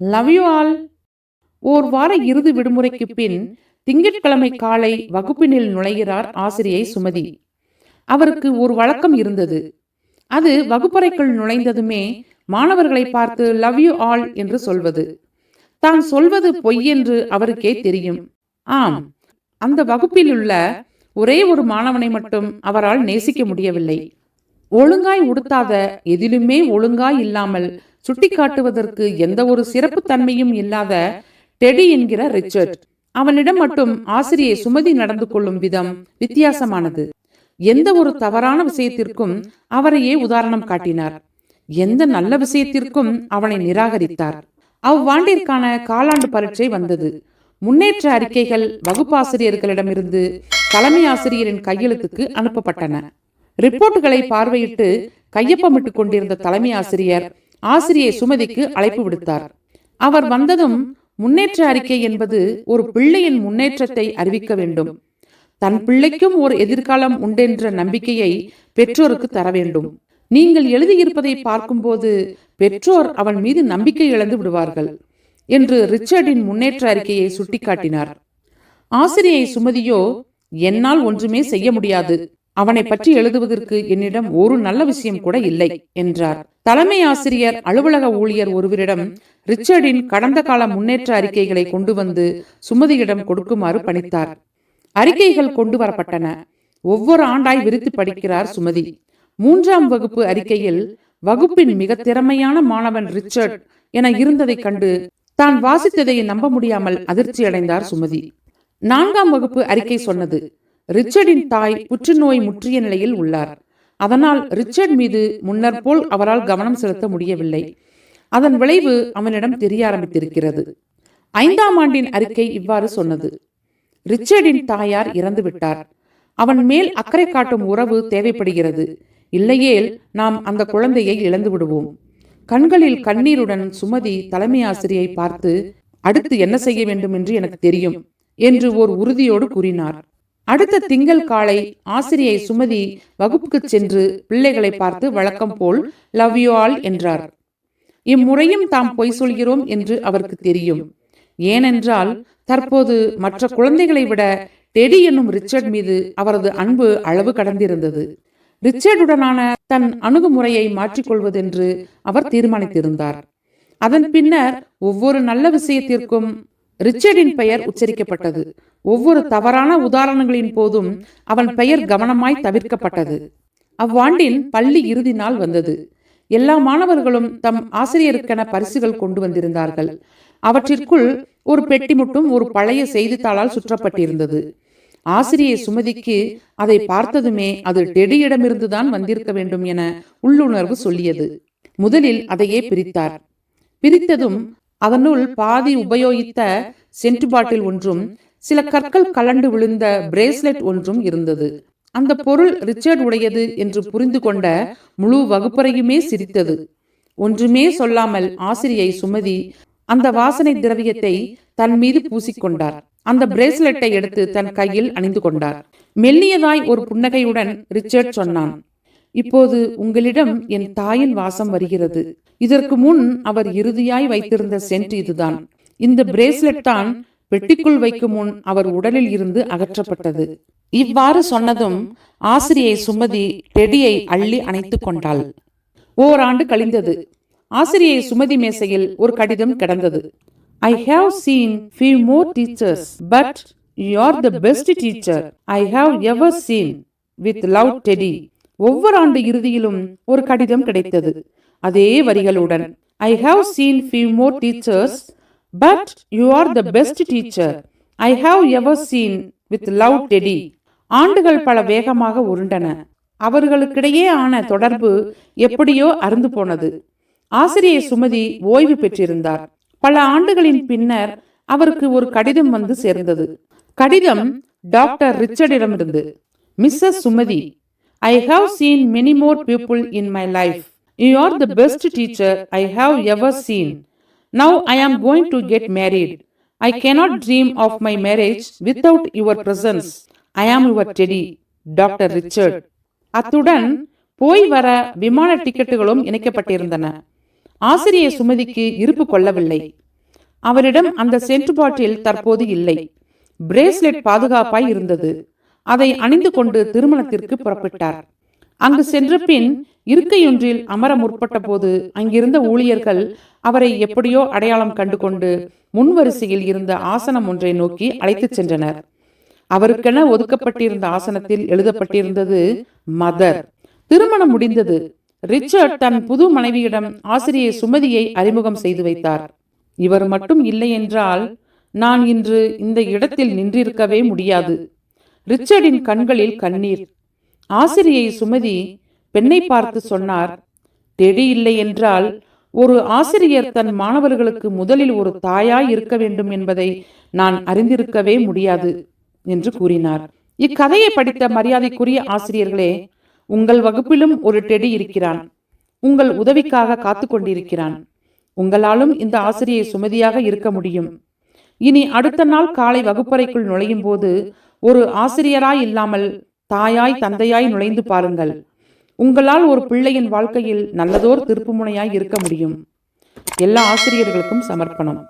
Love you all ஓர் வார இறுதி விடுமுறைக்கு பின் திங்கட்கிழமை காலை வகுப்பினில் நுழைகிறார் ஆசிரியை சுமதி. அவருக்கு ஒரு வழக்கம் இருந்தது. அது வகுப்பறைக்குள் நுழைந்ததுமே மாணவர்களை பார்த்து லவ் யூ ஆல் என்று சொல்வது. தான் சொல்வது பொய் என்று அவருக்கே தெரியும். ஆம் அந்த வகுப்பில் உள்ள ஒரே ஒரு மாணவனை மட்டும் அவரால் நேசிக்க முடியவில்லை. ஒழுங்காய் உடுத்தாத எதிலுமே ஒழுங்காய் இல்லாமல் சுட்டிக்காட்டுவதற்கு எந்த ஒரு சிறப்பு தன்மையும் இல்லாத டெடி என்கிற ரிச்சர்ட். அவனிடம் மட்டும் ஆசிரியை சுமதி நடந்து கொள்ளும் விதம் வித்தியாசமானது. எந்த ஒரு தவறான விஷயத்திற்கும் அவரையே உதாரணம் காட்டினார். எந்த நல்ல விஷயத்திற்கும் அவனை நிராகரித்தார். அவ்வாண்டிற்கான காலாண்டு பரீட்சை வந்தது. முன்னேற்ற அறிக்கைகள் வகுப்பாசிரியர்களிடமிருந்து தலைமை ஆசிரியரின் கையெழுத்துக்கு அனுப்பப்பட்டன. ரிப்போர்ட்டுகளை பார்வையிட்டு கையொப்பமிட்டுக் கொண்டிருந்த தலைமை ஆசிரியர் ஆசிரியை சுமதிக்கு அழைப்பு விடுத்தார். அவர் வந்ததும் முன்னேற்ற அறிக்கை என்பது ஒரு பிள்ளையின் முன்னேற்றத்தை அறிவிக்க வேண்டும். தன் பிள்ளைக்கும் ஒரு எதிர்காலம் உண்டென்ற நம்பிக்கையை பெற்றோருக்கு தர வேண்டும். நீங்கள் எழுதியிருப்பதை பார்க்கும்போது பெற்றோர் அவன் மீது நம்பிக்கை இழந்து விடுவார்கள் என்று ரிச்சர்டின் முன்னேற்ற அறிக்கையை சுட்டிக்காட்டினார். ஆசிரியை சுமதியோ என்னால் ஒன்றுமே செய்ய முடியாது. அவனை பற்றி எழுதுவதற்கு என்னிடம் ஒரு நல்ல விஷயம் கூட இல்லை என்றார். தலைமை ஆசிரியர் அலுவலக ஊழியர் ஒருவரிடம் ரிச்சர்டின் கடந்த கால முன்னேற்ற அறிக்கைகளை கொண்டு வந்து சுமதியிடம் கொடுக்குமாறு பணித்தார். அறிக்கைகள் கொண்டு வரப்பட்டன. ஒவ்வொரு ஆண்டாய் விரித்து படிக்கிறார் சுமதி. மூன்றாம் வகுப்பு அறிக்கையில் வகுப்பின் மிக திறமையான மாணவன் ரிச்சர்ட் என இருந்ததைக் கண்டு தான் வாசித்ததை நம்ப முடியாமல் அதிர்ச்சி அடைந்தார் சுமதி. நான்காம் வகுப்பு அறிக்கை சொன்னது. ரிச்சர்டின் தாய் புற்றுநோய் முற்றிய நிலையில் உள்ளார். அதனால் ரிச்சர்ட் மீது முன்னர் போல் அவரால் கவனம் செலுத்த முடியவில்லை. அதன் விளைவு அவனிடம் தெரிய ஆரம்பித்திருக்கிறது. ஐந்தாம் ஆண்டின் அறிக்கை இவ்வாறு சொன்னது. ரிச்சர்டின் தாயார் இறந்து விட்டார். அவன் மேல் அக்கறை காட்டும் உறவு தேவைப்படுகிறது. இல்லையேல் நாம் அந்த குழந்தையை இழந்து விடுவோம். கண்களில் கண்ணீருடன் சுமதி தலைமை ஆசிரியை பார்த்து அடுத்து என்ன செய்ய வேண்டும் என்று எனக்கு தெரியும் என்று ஓர் உறுதியோடு கூறினார். அடுத்த திங்கள் காலை ஆசிரியை சுமதி வகுப்புக்கு சென்று பிள்ளைகளை பார்த்து வழக்கம் போல் லவ் யூ ஆல் என்றார். இம்முறையும் தாம் பொய் சொல்கிறோம் என்று அவருக்கு தெரியும். ஏனென்றால் தற்போது மற்ற குழந்தைகளை விட டெடி என்னும் ரிச்சர்ட் மீது அவரது அன்பு அளவு கடந்திருந்தது. ரிச்சர்டுடனான தன் அணுகுமுறையை மாற்றிக்கொள்வதென்று அவர் தீர்மானித்திருந்தார். அதன் பின்னர் ஒவ்வொரு நல்ல விஷயத்திற்கும் ரிச்சர்டின் பெயர் உச்சரிக்கப்பட்டது. ஒவ்வொரு தவறான உதாரணங்களின் போதும் அவன் பெயர் கவனமாய் தவிர்க்கப்பட்டது. அவ்வாண்டின் பள்ளி இறுதி நாள் வந்தது. எல்லா மாணவர்களும் தம் ஆசிரியருக்கென பரிசுகள் கொண்டு வந்திருந்தார்கள். அவற்றிற்குள் ஒரு பெட்டி மட்டும் ஒரு பழைய செய்தித்தாளால் சுற்றப்பட்டிருந்தது. ஆசிரியை சுமதிக்கு அதை பார்த்ததுமே அது டெடியிடமிருந்துதான் வந்திருக்க வேண்டும் என உள்ளுணர்வு சொல்லியது. முதலில் அதையே பிரித்தார். பிரித்ததும் அதனுள் பாதி உபயோகித்த சென்ட் பாட்டில் ஒன்றும் சில கற்கள் கலண்டு விழுந்த பிரேஸ்லெட் ஒன்றும் இருந்தது. அந்த பொருள் ரிச்சர்ட் உடையது என்று புரிந்து கொண்ட முழு வகுப்பறையுமே சிரித்தது. ஒன்றுமே சொல்லாமல் ஆசிரியை சுமதி அந்த வாசனை திரவியத்தை தன் மீது பூசிக்கொண்டார். அந்த பிரேஸ்லெட்டை எடுத்து தன் கையில் அணிந்து கொண்டார். மெல்லியதாய் ஒரு புன்னகையுடன் ரிச்சர்ட் சொன்னான் இப்போது உங்களிடம் என் தாயின் வாசம் வருகிறது. இதற்கு முன் அவர் இறுதியாய் வைத்திருந்த சென்ட் இதுதான். இந்த பிரேஸ்லெட் தான் பெட்டிக்குள் வைக்கும் முன் அவர் உடலில் இருந்து அகற்றப்பட்டது. இவ்வாறு சொன்னதும் ஆசிரியை சுமதி டெடியை அள்ளி அணைத்துக் கொண்டாள். ஓராண்டு கழிந்தது. ஆசிரியை சுமதி மேசையில் ஒரு கடிதம் கிடந்தது. I have seen few more teachers but you are the best teacher I have ever seen with love Teddy. ஒவ்வொரு ஆண்டு இறுதியிலும் ஒரு கடிதம் கிடைத்தது. அதே வரிகளுடன் I have seen few more teachers but you are the best teacher I have ever seen with love Teddy ஆண்டுகள் பல வேகமாக உருண்டன. அவர்களுக்கிடையே ஆன தொடர்பு எப்படியோ அருந்து போனது. ஆசிரியை சுமதி ஓய்வு பெற்றிருந்தார். பல ஆண்டுகளின் பின்னர் அவருக்கு ஒரு கடிதம் வந்து சேர்ந்தது. கடிதம் doctor ரிச்சர்டிடமிருந்து. Mrs Sumathi I have seen many more people in my life you are the best teacher I have ever seen now I am going to get married I cannot dream of my marriage without your presence I am your Teddy doctor Richard அத்துடன் போய் வர விமான டிக்கெட்டுகளும் இணைக்கப்பட்டிருந்தன. ஆசிரிய சுமதிக்கு இருப்பு கொள்ளவில்லை. அவரிடம் அந்த send பாட்டில் தற்போது இல்லை. பிரேஸ்லெட் பாதுகாப்பாய் இருந்தது. அதை அணிந்து கொண்டு திருமணத்திற்கு புறப்பட்டார். அங்கு சென்ற பின் இருக்கையொன்றில் அமர முற்பட்ட போது அங்கிருந்த ஊழியர்கள் அவரை எப்படியோ அடையாளம் கண்டு கொண்டு முன்வரிசையில் இருந்த ஆசனம் ஒன்றை நோக்கி அழைத்துச் சென்றனர். அவருக்கென ஒதுக்கப்பட்டிருந்த ஆசனத்தில் எழுதப்பட்டிருந்தது மதர். திருமணம் முடிந்தது. ரிச்சர்ட் தன் புது மனைவியிடம் ஆசிரியை சுமதியை அறிமுகம் செய்து வைத்தார். இவர் மட்டும் இல்லை என்றால் நான் இன்று இந்த இடத்தில் நின்றிருக்கவே முடியாது. ரிச்சர்டின் கண்களில் கண்ணீர். ஆசிரியை சுமதி பெண்ணை பார்த்து சொன்னார் டெடி இல்லை என்றால் ஒரு ஆசிரியர் தன் மாணவர்களுக்கு முதலில் ஒரு தாயாய் இருக்க வேண்டும் என்பதை நான் அறிந்திருக்கவே முடியாது என்று கூறினார். இக்கதையை படித்த மரியாதைக்குரிய ஆசிரியர்களே உங்கள் வகுப்பிலும் ஒரு டெடி இருக்கிறான். உங்கள் உதவிக்காக காத்து கொண்டிருக்கிறான். உங்களாலும் இந்த ஆசிரியை சுமதியாக இருக்க முடியும். இனி அடுத்த நாள் காலை வகுப்பறைக்குள் நுழையும் போது ஒரு ஆசிரியராய் இல்லாமல் தாயாய் தந்தையாய் நுழைந்து பாருங்கள். உங்களால் ஒரு பிள்ளையின் வாழ்க்கையில் நல்லதோர் திருப்புமுனையாய் இருக்க முடியும். எல்லா ஆசிரியர்களுக்கும் சமர்ப்பணம்.